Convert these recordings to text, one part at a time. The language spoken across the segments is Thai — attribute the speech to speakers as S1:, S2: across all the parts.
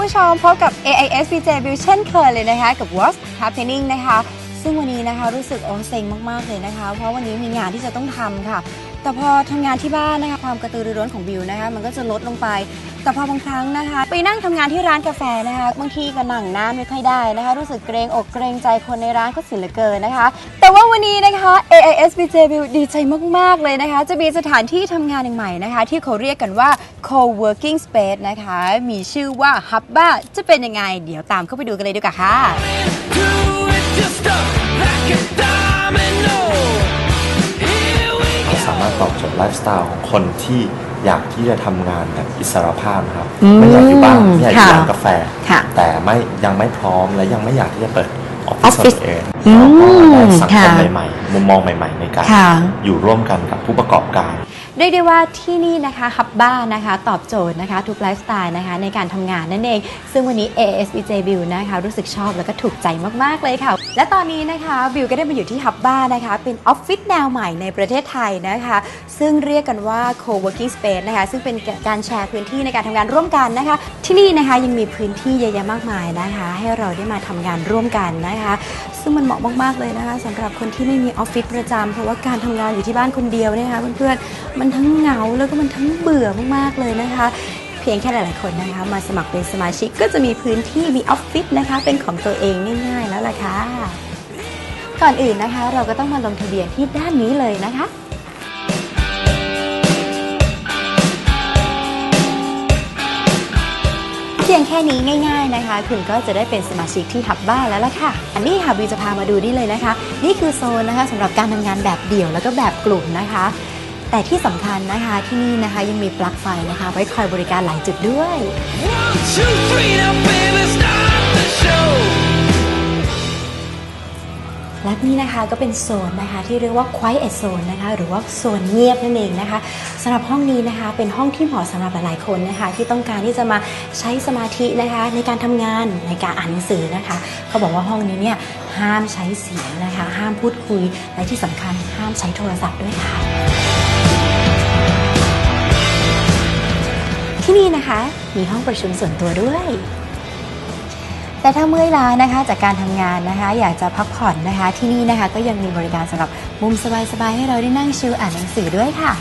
S1: ผู้ชมพบกับ AIS VJ View เช่นเคยเลยนะคะ กับ What's Happening นะคะ ซึ่งวันนี้นะคะรู้สึกโอ้เซ็งมาก ๆ เลยนะคะ เพราะวันนี้มีงานที่จะต้องทำค่ะ แต่พอทำงานที่บ้านนะคะ ความกระตือรือร้นของบิวนะคะ มันก็จะลดลงไป แต่พอบางครั้งนะคะ ไปนั่งทำงานที่ร้านกาแฟนะคะ บางทีก็นั่งนานไม่ค่อยได้นะคะ รู้สึกเกรงอกเกรงใจคนในร้านก็สิเหลือเกินนะคะ แต่ว่าวันนี้นะคะ AIS BJ View ดีใจมาก ๆ เลยนะคะ จะมีสถานที่ทำงานใหม่ๆนะคะ ที่เขาเรียกกันว่า co-working space นะคะ มีชื่อว่า Hubba จะเป็นยังไง เดี๋ยวตามเข้าไปดูกันเลยดีกว่าค่ะ
S2: Do it just up like a domino. Here we
S3: เขาสามารถตอบโจทย์ไลฟ์สไตล์ของคนที่ อยากที่จะทำงานแบบอิสรภาพนะครับ
S1: อืม
S3: ไม่อยากอยู่บ้านไม่อยากอยู่
S1: ค่ะ
S3: ร้านกาแฟ
S1: ค่ะ
S3: แต่ไม่ยังไม่พร้อมและยังไม่อยากที่จะเปิดออฟ
S1: ออ
S3: ฟิ
S1: ฟ
S3: ศ
S1: ฟิศ
S3: ของตัวเอง
S1: อืม
S3: เราก็ได้สังคม
S1: ค่ะ
S3: ใหม่ๆมุมมองใหม่ ๆ ในการ
S1: ค่ะ
S3: อยู่ร่วมกันกับผู้ประกอบการ
S1: เรียกได้ว่าที่นี่นะคะฮับบ้านะคะ ตอบโจทย์นะคะทุกไลฟ์สไตล์นะคะในการทำงานนั่นเอง ซึ่งวันนี้ ASBJ View นะคะ รู้สึกชอบแล้วก็ถูกใจมากๆเลยค่ะ และตอนนี้นะคะบิวก็ได้มาอยู่ที่ฮับบ้านะคะ เป็นออฟฟิศแนวใหม่ในประเทศไทยนะคะ ซึ่งเรียกกันว่า co-working space นะคะ ซึ่งเป็นการแชร์พื้นที่ในการทำงานร่วมกันนะคะ ที่นี่นะคะยังมีพื้นที่เยอะแยะมากมายนะคะ ให้เราได้มาทำงานร่วมกันนะคะ ซึ่งมันเหมาะมากๆเลยนะคะสำหรับคนที่ไม่มีออฟฟิศประจำเพราะว่าการทำงานอยู่ที่บ้านคนเดียวเนยนะคะเพื่อนๆมันทั้งเหงาแล้วก็มันทั้งเบื่อมากๆเลยนะคะ เพียงแค่หลายๆคนนะคะ มาสมัครเป็นสมาชิกก็จะมีพื้นที่มีออฟฟิศนะคะ เป็นของตัวเองง่ายๆแล้วล่ะค่ะก่อนอื่นนะคะ เราก็ต้องมาลงทะเบียนที่ด้านนี้เลยนะคะ พียงแค่นี้ง่ายๆนะคะ คุณก็จะได้เป็นสมาชิกที่หับบ้าแล้วล่ะค่ะ อันนี้ค่ะวิวจะพามาดูนี่เลยนะคะ นี่คือโซนนะคะสำหรับการทำงานแบบเดี่ยวแล้วก็แบบกลุ่มนะคะ แต่ที่สำคัญนะคะที่นี่นะคะยังมีปลั๊กไฟนะคะ ไว้คอยบริการหลายจุดด้วย
S2: One, two, three, now baby, start the show.
S1: และนี่นะคะก็เป็นโซนนะคะที่เรียกว่า quiet zone นะคะหรือว่าโซนเงียบนั่นเองนะคะสำหรับห้องนี้นะคะเป็นห้องที่เหมาะสำหรับหลายๆคนนะคะที่ต้องการที่จะมาใช้สมาธินะคะในการทำงานในการอ่านหนังสือนะคะเขาบอกว่าห้องนี้เนี่ยห้ามใช้เสียงนะคะ ห้ามพูดคุยและที่สำคัญห้ามใช้โทรศัพท์ด้วยค่ะ ที่นี่นะคะมีห้องประชุมส่วนตัวด้วย แต่ถ้าเมื่อยล้านะคะจากการทำงานนะคะ อยากจะพักผ่อนนะคะ ที่นี่นะคะก็ยังมีบริการสำหรับมุมสบายๆให้เราได้นั่งชิลอ่านหนังสือด้วยค่ะ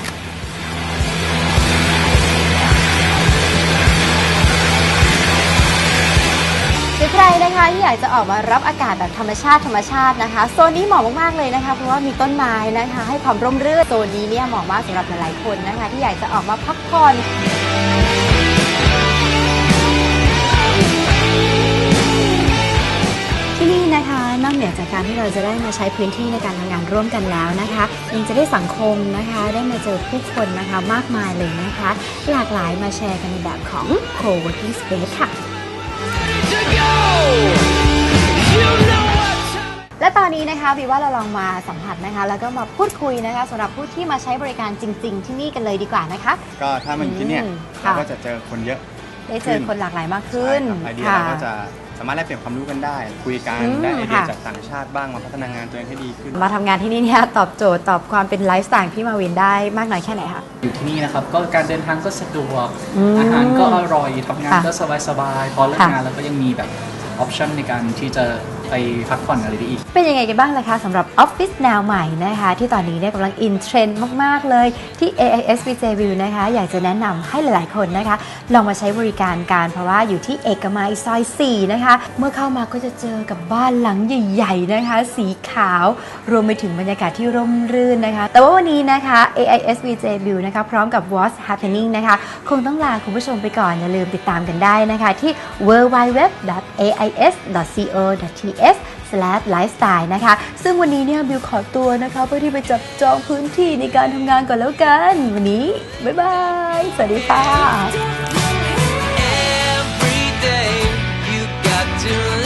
S1: หรือใครนะคะที่อยากจะออกมารับอากาศแบบธรรมชาติธรรมชาตินะคะ โซนนี้เหมาะมากๆเลยนะคะ เพราะว่ามีต้นไม้นะคะ ให้ความร่มรื่นโซนนี้เนี่ยเหมาะมากสำหรับหลายๆคนนะคะ ที่อยากจะออกมาพักผ่อน นะคะนอกเหนือจากการที่เราจะได้มาใช้พื้นที่ในการทำงานร่วมกันแล้วนะคะยังจะได้สังคมนะคะได้มาเจอผู้คนนะคะมากมายเลยนะคะ หลากหลายมาแชร์กันในแบบของ co-working space ค่ะ
S2: To go. You know what time
S1: และตอนนี้นะคะวีว่าเราลองมาสัมผัสนะคะ แล้วก็มาพูดคุยนะคะสำหรับผู้ที่มาใช้บริการจริง ๆ ที่นี่กันเลยดีกว่านะคะ
S4: ก็ถ้ามันที่เนี่ย
S1: อืม
S4: เรา
S1: ค่ะ
S4: ก็จะเจอคนเยอะ
S1: ได้เจอคนหลากหลายมากขึ้น
S4: ใช่ครับไอเดีย
S1: ค่ะ
S4: เราก็จะ สามารถแลกเปลี่ยนความรู้กันได้ คุยกัน
S1: อืม
S4: ได้ไอเดีย
S1: ค่ะ
S4: จากต่างชาติบ้างมาพัฒนางานตัวเองให้ดีขึ้น
S1: มาทำงานที่นี่เนี่ยตอบโจทย์ตอบความเป็นไลฟ์สไตล์ของพี่มาวินได้มากน้อยแค่ไหนคะ
S5: อยู่ที่นี่นะครับก็การเดินทางก็สะดวก
S1: อืม
S5: อาหารก็อร่อยทำงาน
S1: ค่ะ
S5: ก็สบายๆพอเลิก
S1: ค่ะ
S5: งานแล้วก็ยังมีแบบออปชันในการที่จะ ไปพักผ่อนอะไรได้อีก
S1: เป็นยังไงกันบ้างล่ะคะสำหรับออฟฟิศแนวใหม่นะคะ ที่ตอนนี้เนี่ยกำลังอินเทรนด์มาก ๆ เลยที่ AIS VJ View นะคะ อยากจะแนะนำให้หลาย ๆ คนนะคะ ลองมาใช้บริการกันเพราะว่าอยู่ที่เอกมัยซอย 4 นะคะ เมื่อเข้ามาก็จะเจอกับบ้านหลังใหญ่ ๆ นะคะ สีขาว รวมไปถึงบรรยากาศที่ร่มรื่นนะคะ แต่ว่าวันนี้นะคะ AIS VJ View นะคะ พร้อมกับ What's Happening นะคะ คงต้องลาคุณผู้ชมไปก่อนอย่าลืมติดตามกันได้นะคะที่ www.ais.co.th s l i f e s t y l e นะคะ ซึ่งวันนี้เนี่ยบิวขอตัวนะคะ เพื่อที่ไปจับจองพื้นที่ในการทำงานก่อนแล้วกัน วันนี้ บ๊ายบาย สวัสดีค่ะ
S2: Every day you got to